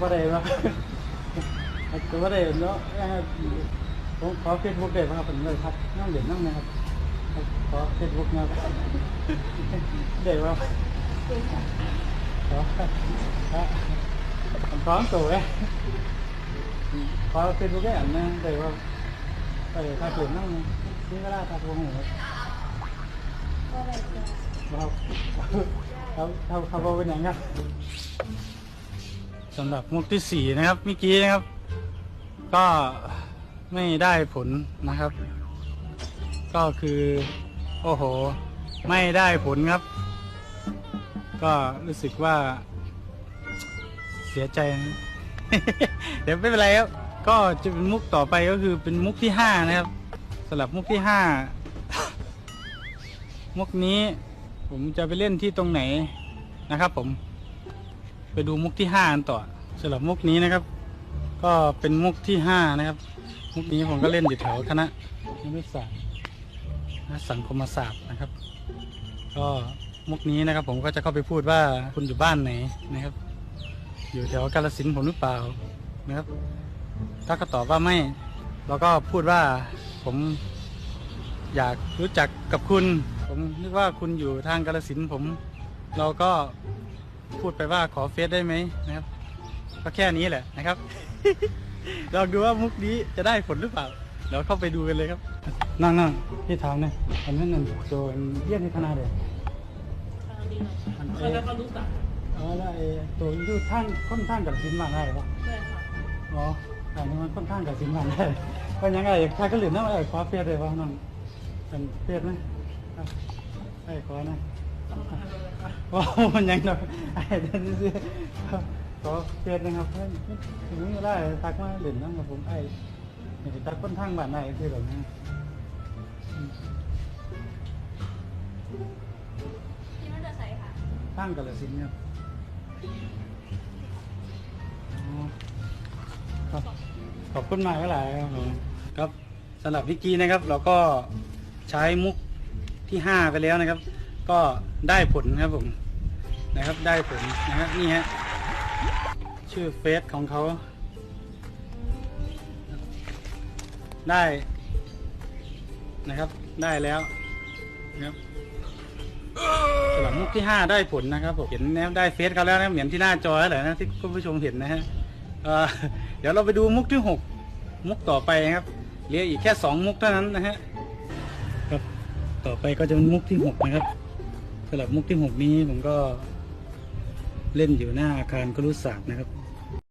บ่ได้ว่าตัวบ่ได้เนาะผมขอเฟซบุ๊กได้ป่ะครับผมเลยครับน้องเด่นน้องนะครับขอเฟซบุ๊กนะครับได้ป่ะขอผมพร้อมตัวเลยขอเฟซบุ๊กได้อันนึงได้ป่ะไปถ้าเกิดนั่งนี่ก็ได้ถ้าผมหัวก็ได้จ้ะเราเขาเขาเขาเป็นอย่างครับ สำหรับมุกที่สี่นะครับเมื่อกี้นะครับ ก็ไม่ได้ผลนะครับ ก็คือ โอ้โห ไม่ได้ผลครับ ก็รู้สึกว่า เสียใจนะเดี๋ยวไม่เป็นไรครับ ก็จะเป็นมุกต่อไปก็คือเป็นมุกที่ห้านะครับสำหรับมุกที่ห้ามุกนี้ผมจะไปเล่นที่ตรงไหนนะครับผม ไปดูมุกที่ห้ากันต่อ สำหรับมุกนี้นะครับ ก็เป็นมุกที่ห้านะครับ มุกนี้ผมก็เล่นอยู่แถวคณะนิเทศศาสตร์สังคมศาสตร์นะครับ ก็มุกนี้นะครับ ผมก็จะเข้าไปพูดว่าคุณอยู่บ้านไหนนะครับ อยู่แถวกาลสินธุ์ผมหรือเปล่านะครับ ถ้าก็ตอบว่าไม่เราก็พูดว่าผมอยากรู้จักกับคุณ ผมนึกว่าคุณอยู่ทางกาลสินธุ์ผม เราก็พูดไปว่าขอเฟซได้ไหมนะครับ ก็แค่นี้แหละนะครับ ลองดูว่ามุกนี้จะได้ผลหรือเปล่า เดี๋ยวเข้าไปดูกันเลยครับ นั่งนั่งพี่ถามเนี่ยอันนั้นนั่นโจนเรียนที่คณะเดียวอันเขาแล้วเขารู้จักอ๋อแล้วไอ้ตัวอยู่ท่านค่อนข้างกับสินมาได้ปะใช่ค่ะอ๋ออันนี้มันค่อนข้างกับสินมาได้ก็ยังไงถ้าก็เหลือน้ำไอ้ขอเฟซเลยว่าน้องเป็นเฟซไหมอะไอ้ขอนะโอ้มันยังดอกไอ้เดินซื้อ ขอเฟซนะครับเพื่อนถึงไม่ได้ทักมาเล่นน้ำกับผมไอ้ไม่ได้ทักคนทางบ้านไหนคือแบบนี้อืมที่มันจะใส่ค่ะทางกาลสินธุ์ครับอ๋อครับขอบคุณมากหลายครับผมครับสำหรับวิกกี้นะครับ เราก็ใช้มุกที่ห้าไปแล้วนะครับ ก็ได้ผลครับผมนะครับ ได้ผลนะครับนี่ฮะ ชื่อเฟซของเขา ได้นะครับได้แล้วนะครับสำหรับมุกที่ห้าได้ผลนะครับผมเห็นนะได้เฟซเขาแล้วนะเหมือนที่หน้าจอแล้วแหละนะที่คุณผู้ชมเห็นนะฮะเดี๋ยวเราไปดูมุกที่หกมุกต่อไปครับเหลืออีกแค่สองมุกเท่านั้นนะฮะครับต่อไปก็จะเป็นมุกที่หกนะครับสำหรับมุกที่หกนี้ผมก็ เล่นอยู่หน้าอาคารครุศาสตร์นะครับ